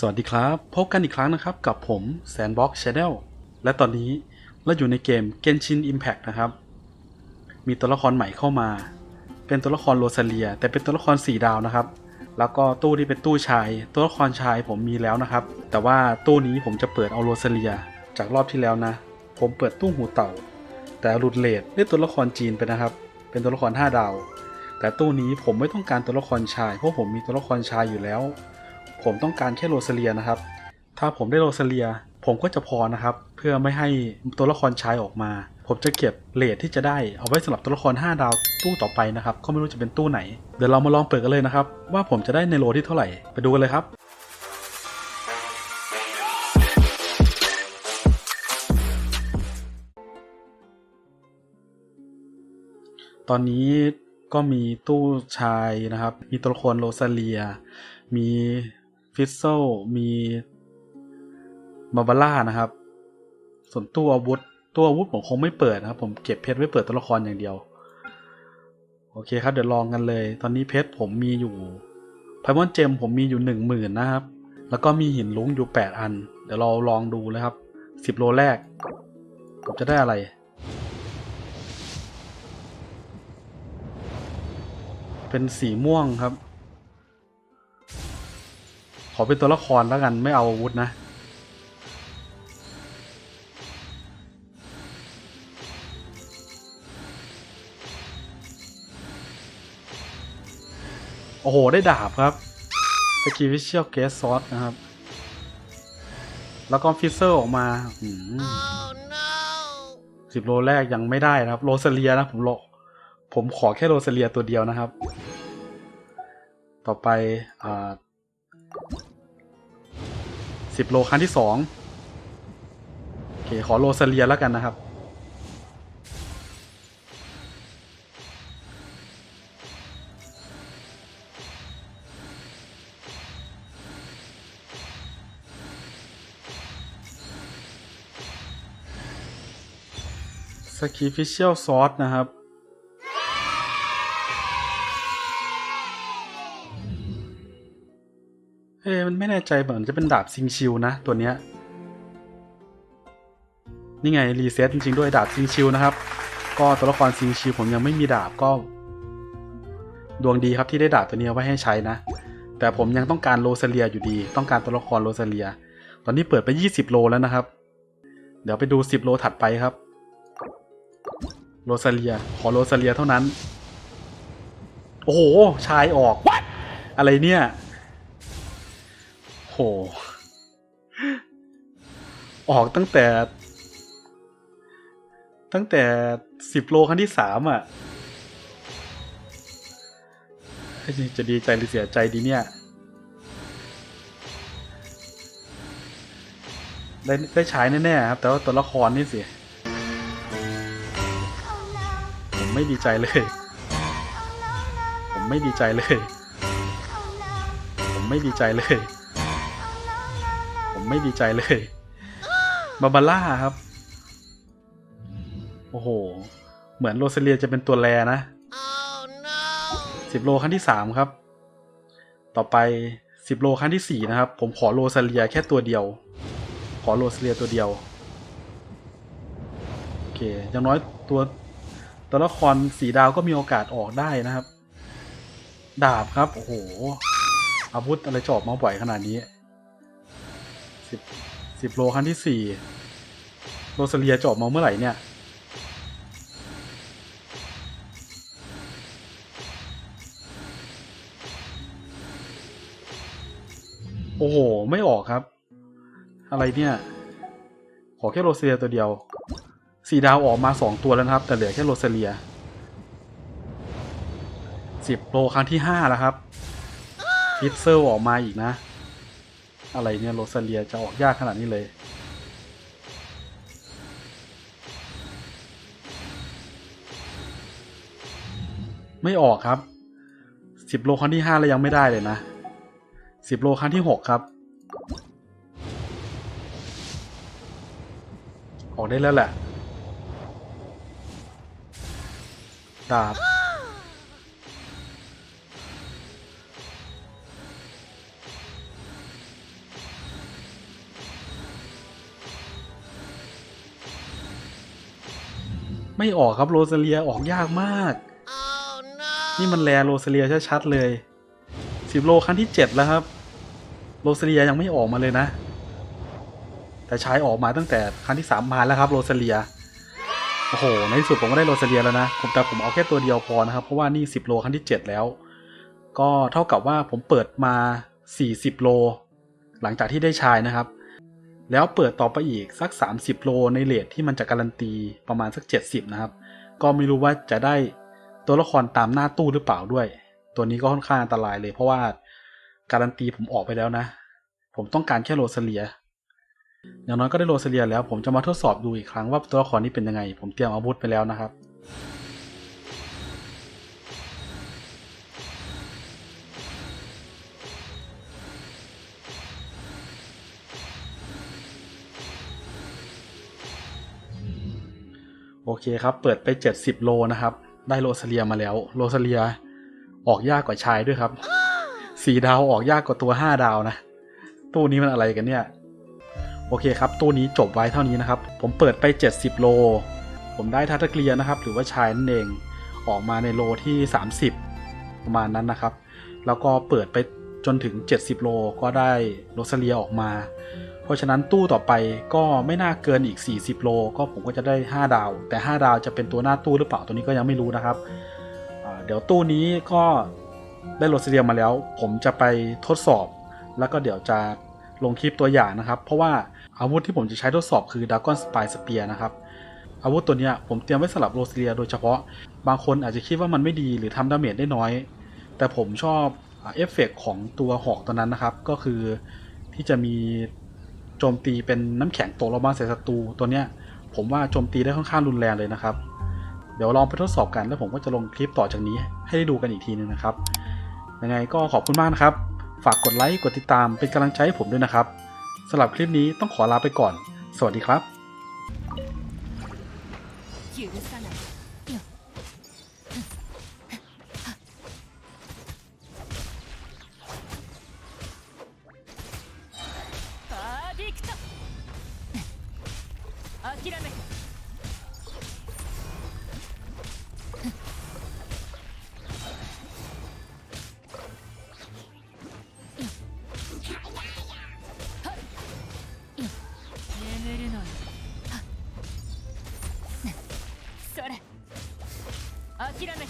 สวัสดีครับ พบกันอีกครั้งนะครับกับผม Sandbox Channel และตอนนี้เราอยู่ในเกม Genshin Impact นะครับ มีตัวละครใหม่เข้ามา เป็นตัวละครโรซาเลีย แต่เป็นตัวละคร 4 ดาวนะครับ แล้วก็ตู้ที่เป็นตู้ชาย ตัวละครชายผมมีแล้วนะครับ แต่ว่าตู้นี้ผมจะเปิดเอาโรซาเลีย จากรอบที่แล้วนะ ผมเปิดตู้หูเต่า แต่หลุดเลทได้ตัวละครจีนไปนะครับ เป็นตัวละคร 5 ดาว แต่ตู้นี้ผมไม่ต้องการตัวละครชาย เพราะผมมีตัวละครชายอยู่แล้ว ผมต้องการแค่โรซาเลียนะครับ ถ้าผมได้โรซาเลีย ผมก็จะพอนะครับ เพื่อไม่ให้ตัวละครชายออกมา ผมจะเก็บเลทที่จะได้เอาไว้สำหรับตัวละคร 5 ดาวตู้ต่อไปนะครับ ก็ไม่รู้จะเป็นตู้ไหน เดี๋ยวเรามาลองเปิดกันเลยนะครับ ว่าผมจะได้ในโลที่เท่าไหร่ ไปดูกันเลยครับตอนนี้ก็มีตู้ชายนะครับ มีตัวละครโรซาเลีย มี ฟิสโซมีมาบาร่านะครับ ส่วนตู้อาวุธตู้อาวุธผมคงไม่เปิดนะครับ ผมเก็บเพชรไว้เปิดตัวละครอย่างเดียว โอเคครับ เดี๋ยวลองกันเลย ตอนนี้เพชรผมมีอยู่ไพมอนเจมผมมีอยู่หนึ่งหมื่นนะครับ แล้วก็มีหินลุ้งอยู่แปดอัน เดี๋ยวเราลองดูเลยครับสิบโลแรก ผมจะได้อะไรเป็นสีม่วงครับ อเป็นตัวละครแล้วกันไม่เอาอาวุธนะโอ้โห ได้ดาบครับสกีวิเชียลเกสซอสนะครับ แล้วก็ฟิเซอร์ออกมาสิบโลแรกยังไม่ได้นะครับ โรซาเลียนะผมโลผมขอแค่โรซาเลียตัวเดียวนะครับ ต่อไปอ่า สิบโลครั้งที่สองโอเค ขอโรซาเลียแล้วกันนะครับ Sacrificial Sauce นะครับ เฮ้ยมันไม่แน่ใจเหมือนจะเป็นดาบซิงชิวนะ ตัวเนี้ย นี่ไงรีเซ็ตจริงๆด้วยดาบซิงชิวนะครับ ก็ตัวละครซิงชิวผมยังไม่มีดาบก็ ดวงดีครับที่ได้ดาบตัวนี้ไว้ให้ใช้นะ แต่ผมยังต้องการโรซาเลียอยู่ดี ต้องการตัวละครโรซาเลีย ตอนนี้เปิดไป 20 โลแล้วนะครับ เดี๋ยวไปดู 10 โลถัดไปครับ โรซาเลีย ขอโรซาเลียเท่านั้น โอ้โห ชายออกอะไรเนี่ย ห ออกตั้งแต่ ตั้งแต่สิบโลครั้งที่สามอะจะดีใจหรือเสียใจดีเนี่ย ได้ได้ใช้แน่ๆครับ แต่ว่าตัวละครนี่สิ ผมไม่ดีใจเลย ผมไม่ดีใจเลย ผมไม่ดีใจเลย ไม่ดีใจเลยบาบาร่าครับ โอ้โห เหมือนโรซาเลียจะเป็นตัวแรนะสิบโลครั้งที่สามครับ ต่อไปสิบโลครั้งที่สี่นะครับ ผมขอโรซาเลียแค่ตัวเดียว ขอโรซาเลียตัวเดียว โอเค อย่างน้อยตัวตัวละครสีดาวก็มีโอกาสออกได้นะครับ ดาบครับ โอ้โห อาวุธอะไรจะออกมาบ่อยขนาดนี้ สิบสิบโลครั้งที่สี่โรซาเลียจะออกมาเมื่อไหร่เนี่ย โอ้โห ไม่ออกครับ อะไรเนี่ย ขอแค่โรซาเลียตัวเดียวสี่ดาวออกมาสองตัวแล้วนะครับ แต่เหลือแค่โรซาเลียสิบโลครั้งที่ห้าแล้วครับฟิตเซอร์ออกมาอีกนะ อะไรเนี่ยโรซาเลียจะออกยากขนาดนี้เลย ไม่ออกครับสิบโลครั้งที่ห้าแล้วยังไม่ได้เลยนะสิบโลครั้งที่หกครับ ออกได้แล้วแหละดาบ ไม่ออกครับโรซาเลียออกยากมากนี่มันแลโรซาเลียชัดๆเลยสิบโลครั้งที่เจ็ดแล้วครับ โรซาเลียยังไม่ออกมาเลยนะ แต่ชายออกมาตั้งแต่ครั้งที่สามมาแล้วครับโรซาเลียโอ้โหในที่สุดผมก็ได้โรซาเลียแล้วนะผมแต่ผมเอาแค่ตัวเดียวพอนะครับ เพราะว่านี่สิบโลครั้งที่เจ็ดแล้ว ก็เท่ากับว่าผมเปิดมาสี่สิบโล หลังจากที่ได้ชายนะครับ แล้วเปิดต่อไปอีกสัก 30 โลในเลทที่มันจะการันตีประมาณสัก 70 นะครับ ก็ไม่รู้ว่าจะได้ตัวละครตามหน้าตู้หรือเปล่าด้วย ตัวนี้ก็ค่อนข้างอันตรายเลยเพราะว่าการันตีผมออกไปแล้วนะ ผมต้องการแค่โรซาเลีย อย่างน้อยก็ได้โรซาเลียแล้ว ผมจะมาทดสอบดูอีกครั้งว่าตัวละครนี้เป็นยังไง ผมเตรียมอาวุธไปแล้วนะครับ โอเคครับ เปิดไป 70 โลนะครับ ได้โรซาเลียมาแล้ว โรซาเลียออกยากกว่าชายด้วยครับสี่ดาวออกยากกว่าตัว5ดาวนะ ตู้นี้มันอะไรกันเนี่ย โอเคครับ ตู้นี้จบไว้เท่านี้นะครับ ผมเปิดไป 70 โล ผมได้ทัตเกลียนะครับ หรือว่าชายนั่นเอง ออกมาในโลที่ 30 ประมาณนั้นนะครับ แล้วก็เปิดไปจนถึง 70 โลก็ได้โรซาเลียออกมา เพราะฉะนั้นตู้ต่อไปก็ไม่น่าเกินอีก 40 โล ก็ผมก็จะได้ 5 ดาว แต่ 5 ดาวจะเป็นตัวหน้าตู้หรือเปล่าตัวนี้ก็ยังไม่รู้นะครับ เดี๋ยวตู้นี้ก็ได้โรซาเลียมาแล้ว ผมจะไปทดสอบ แล้วก็เดี๋ยวจะลงคลิปตัวอย่างนะครับ เพราะว่าอาวุธที่ผมจะใช้ทดสอบคือด r a ก้อนสปายสเปียนะครับอาวุธตัวนี้ผมเตรียมไว้สำหรับโรซาเลียโดยเฉพาะบางคนอาจจะคิดว่ามันไม่ดีหรือทำดาเมจได้น้อย แต่ผมชอบเอฟเฟกต์ของตัวหอกตัวนั้นนะครับ ก็คือที่จะมี โจมตีเป็นน้ำแข็งตกลงมาใส่ศัตรูตัวเนี้ยผมว่าโจมตีได้ค่อนข้างรุนแรงเลยนะครับ เดี๋ยวลองไปทดสอบกันแล้วผมก็จะลงคลิปต่อจากนี้ให้ได้ดูกันอีกทีนึงนะครับ ยังไงก็ขอบคุณมากนะครับ ฝากกดไลค์กดติดตามเป็นกำลังใจให้ผมด้วยนะครับสำหรับคลิปนี้ต้องขอลาไปก่อน สวัสดีครับ 諦め